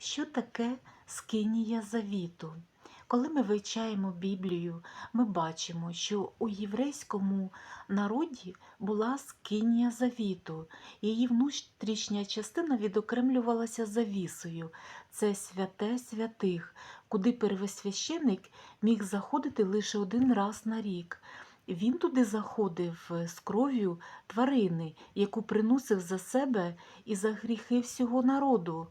Що таке скинія завіту? Коли ми вивчаємо Біблію, ми бачимо, що у єврейському народі була скинія завіту. Її внутрішня частина відокремлювалася завісою. Це святе святих, куди первосвященик міг заходити лише один раз на рік. Він туди заходив з кров'ю тварини, яку приносив за себе і за гріхи всього народу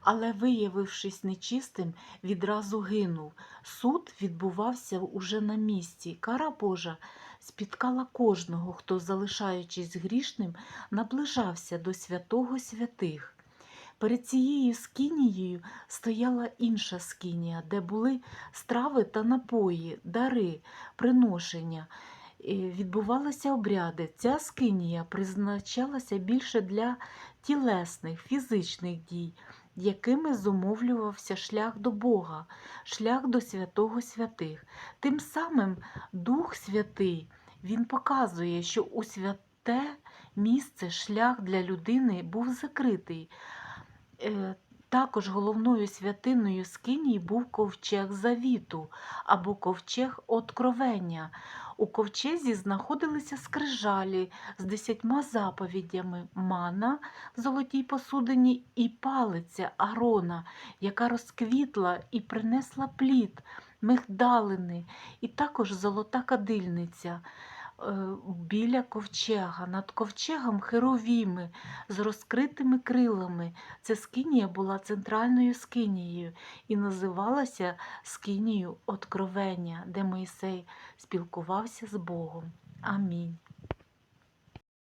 але, виявившись нечистим, відразу гинув. Суд відбувався уже на місці. Кара Божа спіткала кожного, хто, залишаючись грішним, наближався до святого святих. Перед цією скінією стояла інша скінія, де були страви та напої, дари, приношення. Е, Відбувалися обряди. Ця скинія призначалася більше для тілесних, фізичних дій, якими зумовлювався шлях до Бога, шлях до святого святих. Тим самим Дух Святий Він показує, що у святе місце шлях для людини був закритий. Також головною святиною Скинії був ковчег завіту або ковчег откровення. У ковчезі знаходилися скрижалі з десятьма заповідями мана в золотій посудині і палиця Арона, яка розквітла і принесла плід, мигдалини, і також золота кадильниця. Е, Біля ковчега, над ковчегом херовіми з розкритими крилами. Ця скинія була центральною скинією і називалася скинією откровення, де Моїсей спілкувався з Богом. Амінь.